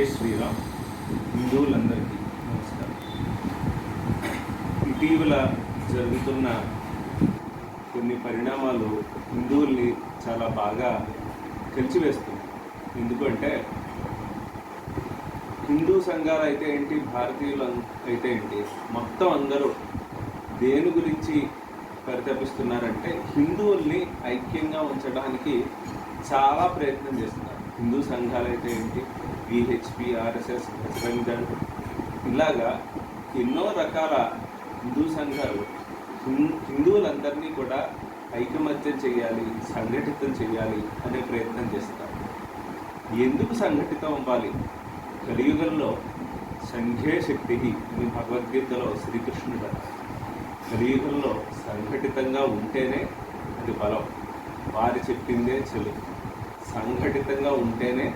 జై శ్రీరామ్. హిందువులందరికీ నమస్కారం. ఇటీవల జరుగుతున్న కొన్ని పరిణామాలు హిందువుల్ని చాలా బాగా కలిచివేస్తున్నాయి. ఎందుకంటే హిందూ సంఘాలు అయితే ఏంటి భారతీయులు అయితే ఏంటి మొత్తం అందరూ దేని గురించి పరితపిస్తున్నారంటే హిందువుల్ని ఐక్యంగా ఉంచడానికి చాలా ప్రయత్నం చేస్తున్నారు. హిందూ సంఘాలు అయితే ఏంటి విహెచ్పి ఆర్ఎస్ఎస్ రంజన్ ఇలాగా ఎన్నో రకాల హిందూ సంఘాలు హిం- హిందువులందరినీ కూడా ఐకమత్యం చేయాలి సంఘటితం చేయాలి అనే ప్రయత్నం చేస్తారు. ఎందుకు సంఘటితం అవ్వాలి? కలియుగంలో సంఘే శక్తి అని భగవద్గీతలో శ్రీకృష్ణుడు కలియుగంలో సంఘటితంగా ఉంటేనే అది బలం. వారు చెప్పిందే చెలు. సంఘటితంగా ఉంటేనే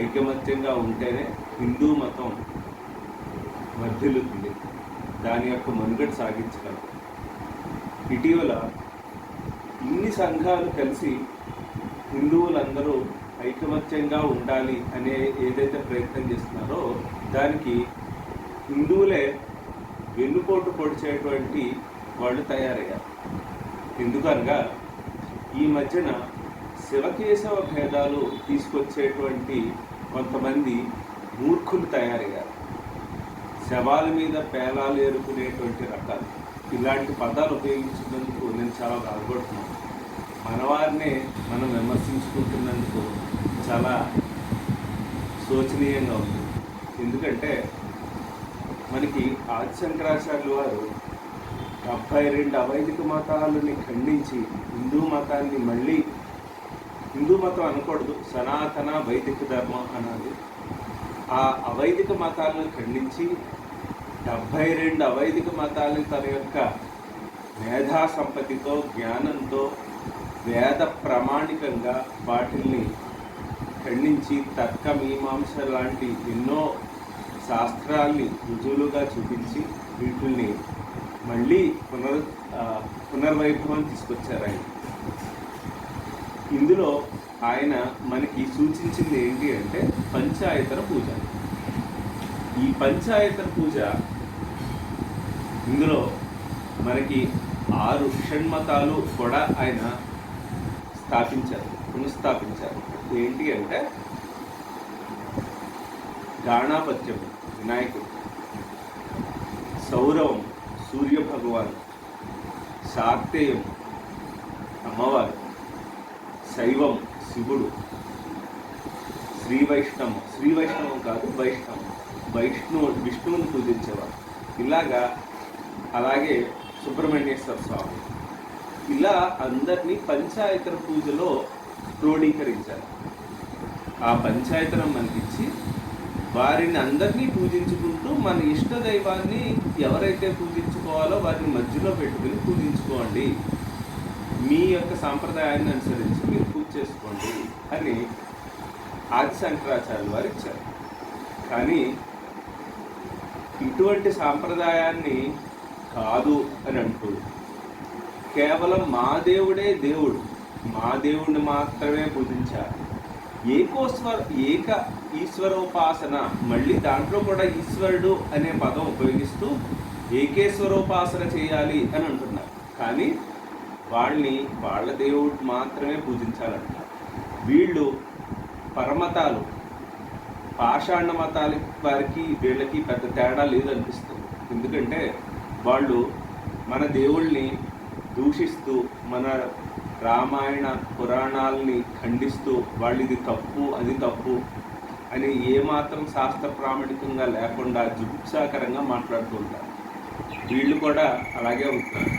ఐకమత్యంగా ఉంటేనే హిందూ మతం వర్ధిల్లుతుంది. దాని యొక్క మనుగడ సాగించగలం. ఇటీవల ఇన్ని సంఘాలు కలిసి హిందువులందరూ ఐకమత్యంగా ఉండాలి అనే ఏదైతే ప్రయత్నం చేస్తున్నారో దానికి హిందువులే వెన్నుపోటు పొడిచేటువంటి వాళ్ళు తయారయ్యారు. ఎందుకనగా ఈ మధ్యన శివకేశవ భేదాలు తీసుకొచ్చేటువంటి కొంతమంది మూర్ఖులు తయారయ్యారు. శవాల మీద పేలాలు ఏరుకునేటువంటి రకాలు. ఇలాంటి పదాలు ఉపయోగించినందుకు నేను చాలా బాధపడుతున్నాను. మనవారినే మనం విమర్శించుకుంటున్నందుకు చాలా శోచనీయంగా ఉంది. ఎందుకంటే మనకి ఆదిశంకరాచార్యులు వారు డెబ్భై రెండు అవైదిక మతాలని ఖండించి హిందూ మతాన్ని మళ్ళీ హిందూ మతం అనకూడదు సనాతన వైదిక ధర్మం అనాలి. ఆ అవైదిక మతాలను ఖండించి డెబ్భై రెండు అవైదిక మతాలని తన యొక్క మేధా సంపత్తితో జ్ఞానంతో వేద ప్రామాణికంగా వాటిల్ని ఖండించి తర్క మీమాంస లాంటి ఎన్నో శాస్త్రాల్ని రుజువులుగా చూపించి వీటిల్ని మళ్ళీ పునర్ పునర్వైభవం తీసుకొచ్చారు ఆయన. ఇందులో ఆయన మనకి సూచించింది ఏంటి అంటే పంచాయతన పూజ. ఈ పంచాయతన పూజ ఇందులో మనకి ఆరు షణ్మతాలు కూడా ఆయన స్థాపించారు పునఃస్థాపించారు. ఏంటి అంటే గాణాపత్యం వినాయకుడు సౌరవం సూర్య భగవాన్ శాక్తేయం అమ్మవారు. శైవం శివుడు. శ్రీ వైష్ణవం. శ్రీ వైష్ణవం కాదు వైష్ణవం. వైష్ణు విష్ణువుని పూజించేవారు. ఇలాగా అలాగే సుబ్రహ్మణ్యేశ్వర స్వామి. ఇలా అందరినీ పంచాయతన పూజలో క్రోడీకరించారు. ఆ పంచాయతనం మనకిచ్చి వారిని అందరినీ పూజించుకుంటూ మన ఇష్ట దైవాన్ని ఎవరైతే పూజించుకోవాలో వారిని మధ్యలో పెట్టుకుని పూజించుకోండి. మీ యొక్క సాంప్రదాయాన్ని అనుసరించి మీరు చేసుకోండి అని ఆది శంకరాచార్యులు వారు ఇచ్చారు. కానీ ఇటువంటి సాంప్రదాయాన్ని కాదు అని అంటూ కేవలం మా దేవుడే దేవుడు మా దేవుడిని మాత్రమే పూజించాలి. ఏకోస్వర ఏక ఈశ్వరోపాసన మళ్ళీ దాంట్లో కూడా ఈశ్వరుడు అనే పదం ఉపయోగిస్తూ ఏకేశ్వరోపాసన చేయాలి అని అంటున్నారు. కానీ వాళ్ళని వాళ్ళ దేవుడు మాత్రమే పూజించాలంట. వీళ్ళు పరమతాలు. పాషాణ మతాల వారికి వీళ్ళకి పెద్ద తేడా లేదనిపిస్తుంది. ఎందుకంటే వాళ్ళు మన దేవుళ్ళని దూషిస్తూ మన రామాయణ పురాణాలని ఖండిస్తూ వాళ్ళు ఇది తప్పు అది తప్పు అని ఏమాత్రం శాస్త్ర ప్రామాణికంగా లేకుండా జుగుప్సాకరంగా మాట్లాడుతూ ఉంటారు. వీళ్ళు కూడా అలాగే ఉంటున్నారు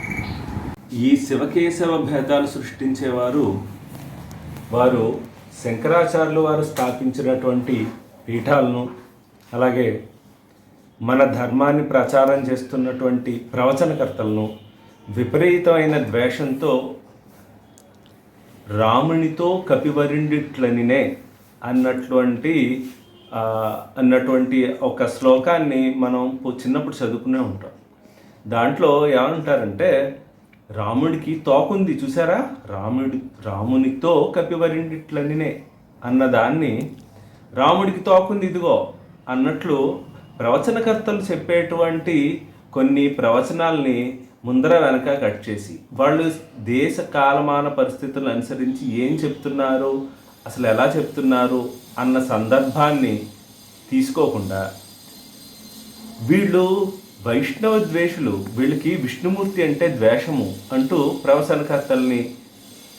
ఈ శివకేశవ భేదాలు సృష్టించేవారు వారు శంకరాచార్యులు వారు స్థాపించినటువంటి పీఠాలను అలాగే మన ధర్మాన్ని ప్రచారం చేస్తున్నటువంటి ప్రవచనకర్తలను విపరీతమైన ద్వేషంతో రామునితో కపివరిండిట్లనినే అన్నటువంటి అన్నటువంటి ఒక శ్లోకాన్ని మనం చిన్నప్పుడు చదువుకునే ఉంటాం. దాంట్లో ఏమంటారంటే రాముడికి తోకుంది చూసారా రాముడి రామునితో కపివరిండిట్లనినే అన్నదాన్ని రాముడికి తోకుంది ఇదిగో అన్నట్లు ప్రవచనకర్తలు చెప్పేటువంటి కొన్ని ప్రవచనాల్ని ముందర వెనక కట్ చేసి వాళ్ళు దేశ కాలమాన పరిస్థితులను అనుసరించి ఏం చెప్తున్నారు అసలు ఎలా చెప్తున్నారు అన్న సందర్భాన్ని తీసుకోకుండా వీళ్ళు వైష్ణవ ద్వేషులు వీళ్ళకి విష్ణుమూర్తి అంటే ద్వేషము అంటూ ప్రవసనకర్తల్ని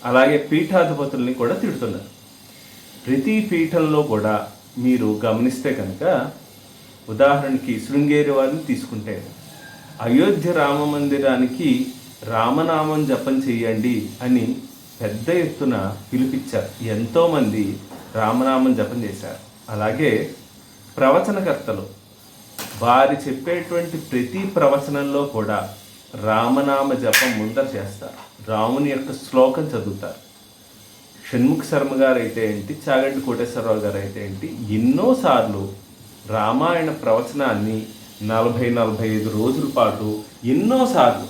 అలాగే పీఠాధిపతుల్ని కూడా తిడుతున్నారు. ప్రతి పీఠంలో కూడా మీరు గమనిస్తే కనుక ఉదాహరణకి శృంగేరి వారిని తీసుకుంటే అయోధ్య రామ మందిరానికి రామనామం జపం చేయండి అని పెద్ద ఎత్తున పిలిపించారు. ఎంతోమంది రామనామం జపం చేశారు. అలాగే ప్రవచనకర్తలు వారి చెప్పేటువంటి ప్రతి ప్రవచనంలో కూడా రామనామ జపం ముందర చేస్తారు. రాముని యొక్క శ్లోకం చదువుతారు. షణ్ముఖ శర్మ గారు అయితే ఏంటి చాగంటి కోటేశ్వరరావు గారు అయితే ఏంటి ఎన్నోసార్లు రామాయణ ప్రవచనాన్ని నలభై నలభై ఐదు రోజుల పాటు ఎన్నోసార్లు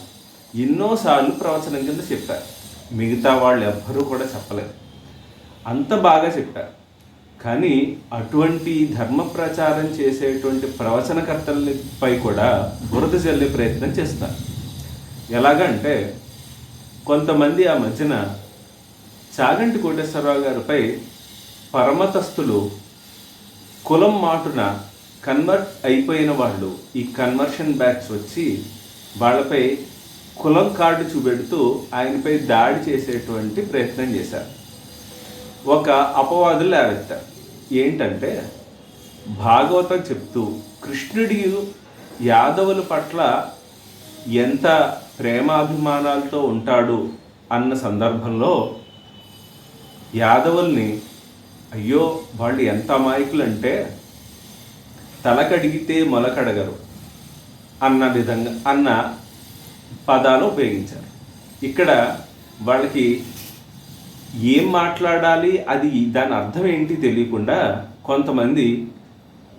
ఎన్నోసార్లు ప్రవచనం కింద చెప్పారు. మిగతా వాళ్ళు ఎవ్వరూ కూడా చెప్పలేదు. అంత బాగా చెప్పారు. కానీ అటువంటి ధర్మ ప్రచారం చేసేటువంటి ప్రవచనకర్తలపై కూడా బురద చల్లే ప్రయత్నం చేస్తారు. ఎలాగంటే కొంతమంది ఆ మధ్యన చాగంటి కోటేశ్వరరావు గారిపై పరమతస్థులు కులం మాటున కన్వర్ట్ అయిపోయిన వాళ్ళు ఈ కన్వర్షన్ బ్యాచ్ వచ్చి వాళ్ళపై కులం కార్డు చూపెడుతూ ఆయనపై దాడి చేసేటువంటి ప్రయత్నం చేశారు. ఒక అపవాదులు లేవెత్తారు ఏంటంటే భాగవతం చెప్తూ కృష్ణుడి యాదవుల పట్ల ఎంత ప్రేమాభిమానాలతో ఉంటాడు అన్న సందర్భంలో యాదవుల్ని అయ్యో వాళ్ళు ఎంత అమాయకులు అంటే తలకడిగితే మొలకడగరు అన్న విధంగా అన్న పదాలు ఉపయోగించారు. ఇక్కడ వాళ్ళకి ఏం మాట్లాడాలి అది దాని అర్థం ఏంటి తెలియకుండా కొంతమంది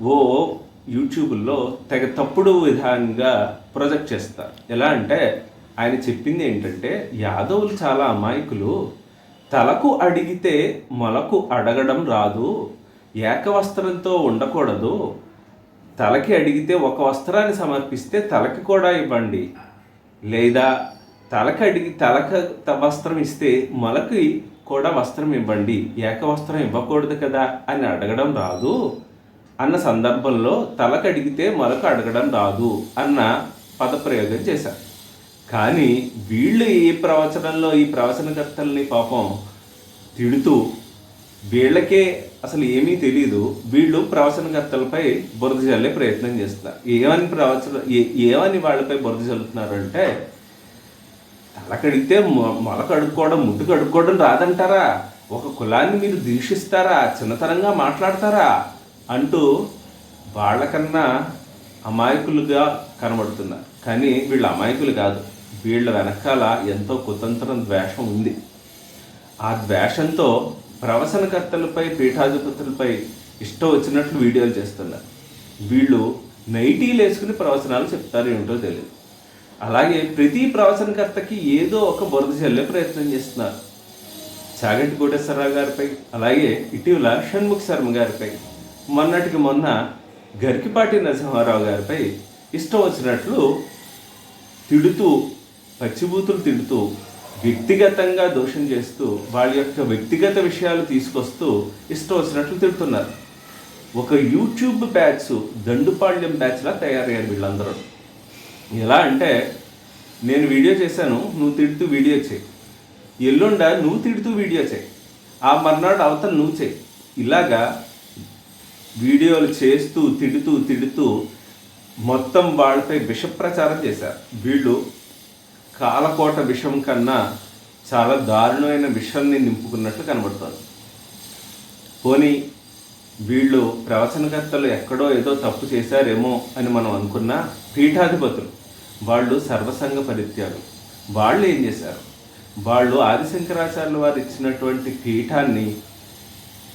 ఓ యూట్యూబ్లో తెగ తప్పుడు విధానంగా ప్రొజెక్ట్ చేస్తారు. ఎలా అంటే ఆయన చెప్పింది ఏంటంటే యాదవులు చాలా అమాయకులు. తలకు అడిగితే మొలకు అడగడం రాదు ఏకవస్త్రంతో ఉండకూడదు. తలకి అడిగితే ఒక వస్త్రాన్ని సమర్పిస్తే తలకి కూడా ఇవ్వండి. లేదా తలకి అడిగి తలక వస్త్రం ఇస్తే మొలకి కూడా వస్త్రం ఇవ్వండి. ఏక వస్త్రం ఇవ్వకూడదు కదా అని అడగడం రాదు. అన్న సందర్భంలో తలకు అడిగితే మరొక అడగడం రాదు అన్న పదప్రయోగం చేశారు. కానీ వీళ్ళు ఈ ప్రవచనంలో ఈ ప్రవచనకర్తల్ని పాపం తిడుతూ వీళ్ళకే అసలు ఏమీ తెలియదు వీళ్ళు ప్రవచనకర్తలపై బురద చల్లే ప్రయత్నం చేస్తున్నారు. ఏమని ప్రవచన ఏ- ఏమని వాళ్ళపై బురద చల్లుతున్నారు అంటే తలకడిగితే మొ- మొల కడుక్కోవడం ముద్దు కడుక్కోవడం రాదంటారా? ఒక కులాన్ని మీరు దీక్షిస్తారా? చిన్నతనంగా మాట్లాడతారా? అంటూ వాళ్ళకన్నా అమాయకులుగా కనబడుతున్నారు. కానీ వీళ్ళు అమాయకులు కాదు. వీళ్ళ వెనకాల ఎంతో కుతంత్రం ద్వేషం ఉంది. ఆ ద్వేషంతో ప్రవసనకర్తలపై పీఠాధిపతులపై ఇష్టం వచ్చినట్లు వీడియోలు చేస్తున్నారు. వీళ్ళు నైటీలు వేసుకుని ప్రవచనాలు చెప్తారు ఏమిటో తెలియదు అలాగే ప్రతి ప్రవచనకర్తకి ఏదో ఒక బురద చల్లే ప్రయత్నం చేస్తున్నారు. చాగంటి కోటేశ్వరరావు గారిపై అలాగే ఇటీవల షణ్ముఖ శర్మ గారిపై మొన్నటికి మొన్న గరికిపాటి నరసింహారావు గారిపై ఇష్టం వచ్చినట్లు తిడుతూ పచ్చిబూతులు తిడుతూ వ్యక్తిగతంగా దోషం చేస్తూ వాళ్ళ యొక్క వ్యక్తిగత విషయాలు తీసుకొస్తూ ఇష్టం వచ్చినట్లు తిడుతున్నారు. ఒక యూట్యూబ్ బ్యాచ్ దండుపాళ్యం బ్యాచ్లా తయారయ్యారు వీళ్ళందరూ. ఎలా అంటే నేను వీడియో చేశాను నువ్వు తిడుతూ వీడియో చేయి. ఎల్లుండ నువ్వు తిడుతూ వీడియో చేయి. ఆ మర్నాడు అవతల నువ్వు చేయి. ఇలాగా వీడియోలు చేస్తూ తిడుతూ తిడుతూ మొత్తం వాళ్ళపై విషప్రచారం చేశారు. వీళ్ళు కాలకోట విషం కన్నా చాలా దారుణమైన విషయాన్ని నింపుకున్నట్లు కనబడుతోంది. పోనీ వీళ్ళు ప్రవచనకర్తలు ఎక్కడో ఏదో తప్పు చేశారేమో అని మనం అనుకున్నా పీఠాధిపతులు వాళ్ళు సర్వసంగ పరిత్యాగం వాళ్ళు ఏం చేశారు? వాళ్ళు ఆదిశంకరాచార్యుల వారు ఇచ్చినటువంటి పీఠాన్ని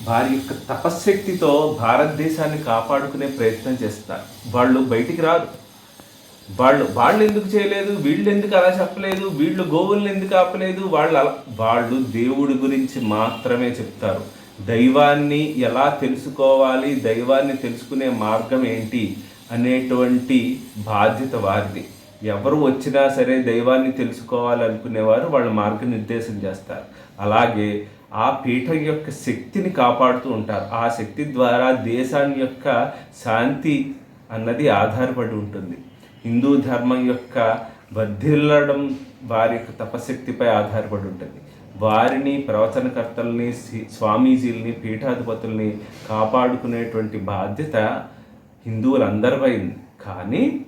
వారి యొక్క తపశ్శక్తితో భారతదేశాన్ని కాపాడుకునే ప్రయత్నం చేస్తారు వాళ్ళు బయటికి రారు. వాళ్ళు వాళ్ళు ఎందుకు చేయలేదు? వీళ్ళు ఎందుకు అలా చెప్పలేదు? వీళ్ళు గోవుల్ని ఎందుకు ఆపలేదు? వాళ్ళు అలా వాళ్ళు దేవుడి గురించి మాత్రమే చెప్తారు. దైవాన్ని ఎలా తెలుసుకోవాలి? దైవాన్ని తెలుసుకునే మార్గం ఏంటి? అనేటువంటి బాధ్యత వారిది. ఎవరు వచ్చినా సరే దైవాన్ని తెలుసుకోవాలనుకునేవారు వాళ్ళ మార్గనిర్దేశం చేస్తారు. అలాగే ఆ పీఠం యొక్క శక్తిని కాపాడుతూ ఉంటారు. ఆ శక్తి ద్వారా దేశాన్ని యొక్క శాంతి అన్నది ఆధారపడి ఉంటుంది. హిందూ ధర్మం యొక్క వర్ధిల్లడం వారి యొక్క తపశక్తిపై ఆధారపడి ఉంటుంది. వారిని ప్రవచనకర్తల్ని స్వామీజీల్ని పీఠాధిపతుల్ని కాపాడుకునేటువంటి బాధ్యత హిందువులందరిపై కానీ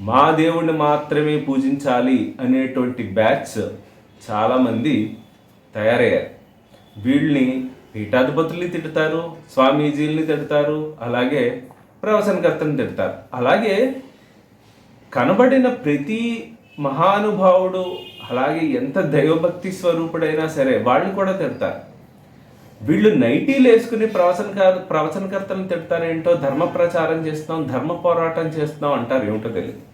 మా దేవుణ్ణి మాత్రమే పూజించాలి అనేటువంటి బ్యాచ్ చాలామంది తయారయ్యారు. వీళ్ళని పీఠాధిపతుల్ని తిడతారు స్వామీజీల్ని తిడతారు అలాగే ప్రవచనకర్తని తిడతారు. అలాగే కనబడిన ప్రతి మహానుభావుడు అలాగే ఎంత దైవభక్తి స్వరూపుడైనా సరే వాళ్ళని కూడా తిడతారు. వీళ్ళు నైటీలు వేసుకుని ప్రవచన ప్రవచనకర్తలను తిడతారేంటో ధర్మ ప్రచారం చేస్తున్నాం ధర్మ పోరాటం చేస్తున్నాం అంటారు ఏమిటో తెలియదు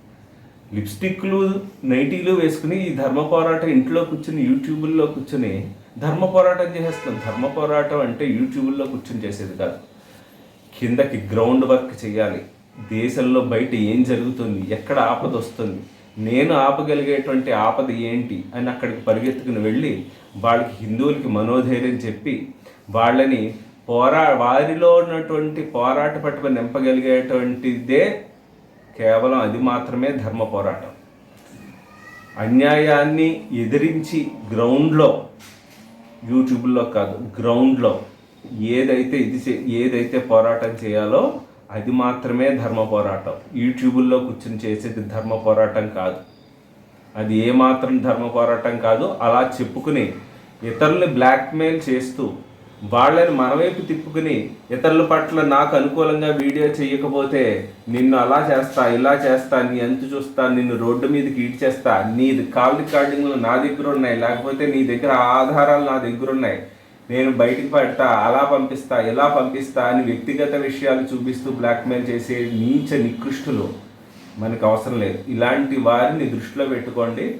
లిప్స్టిక్లు నైటీలు వేసుకుని ఈ ధర్మ పోరాటం ఇంట్లో కూర్చుని యూట్యూబుల్లో కూర్చుని ధర్మ పోరాటం చేసేస్తున్నాం. ధర్మ పోరాటం అంటే యూట్యూబుల్లో కూర్చుని చేసేది కాదు. కిందకి గ్రౌండ్ వర్క్ చేయాలి. దేశంలో బయట ఏం జరుగుతుంది? ఎక్కడ ఆపద వస్తుంది? నేను ఆపగలిగేటువంటి ఆపద ఏంటి? అని అక్కడికి పరిగెత్తుకుని వెళ్ళి వాళ్ళకి హిందువులకి మనోధైర్యం చెప్పి వాళ్ళని పోరా వారిలో ఉన్నటువంటి పోరాట పట్టుకు నింపగలిగేటువంటిదే కేవలం అది మాత్రమే ధర్మ పోరాటం. అన్యాయాన్ని ఎదిరించి గ్రౌండ్లో యూట్యూబ్లో కాదు గ్రౌండ్లో ఏదైతే ఇది చే- ఏదైతే పోరాటం చేయాలో అది మాత్రమే ధర్మ పోరాటం. యూట్యూబుల్లో కూర్చొని చేసేది ధర్మ పోరాటం కాదు. అది ఏమాత్రం ధర్మ పోరాటం కాదు. అలా చెప్పుకుని ఇతరుల్ని బ్లాక్మెయిల్ చేస్తూ వాళ్ళని మనవైపు తిప్పుకుని ఇతరుల పట్ల నాకు అనుకూలంగా వీడియో చేయకపోతే నిన్ను అలా చేస్తా ఇలా చేస్తా నీ అంతు చూస్తా నిన్ను రోడ్డు మీదకి ఈడ్చేస్తా నీ కాల్ రికార్డింగ్లు నా దగ్గర ఉన్నాయి లేకపోతే నీ దగ్గర ఆధారాలు నా దగ్గర ఉన్నాయి. నేను బయటికి పడతా అలా పంపిస్తా ఇలా పంపిస్తా అని వ్యక్తిగత విషయాలు చూపిస్తూ బ్లాక్మెయిల్ చేసే నీచ నికృష్టులు మనకు అవసరం లేదు. ఇలాంటి వారిని దృష్టిలో పెట్టుకోండి.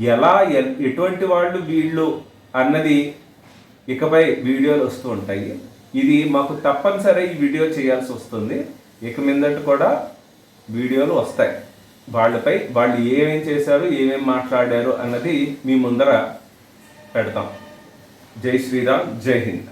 ఎలా ఎటువంటి వాళ్ళు వీళ్ళు అన్నది ఇకపై వీడియోలు వస్తూ ఉంటాయి. ఇది మాకు తప్పనిసరి ఈ వీడియో చేయాల్సి వస్తుంది. ఇక మీదట కూడా వీడియోలు వస్తాయి. వాళ్ళపై వాళ్ళు ఏమేం చేశారు ఏమేం మాట్లాడారు అన్నది మీ ముందర పెడతాం. జై శ్రీరామ్ జై హింద్.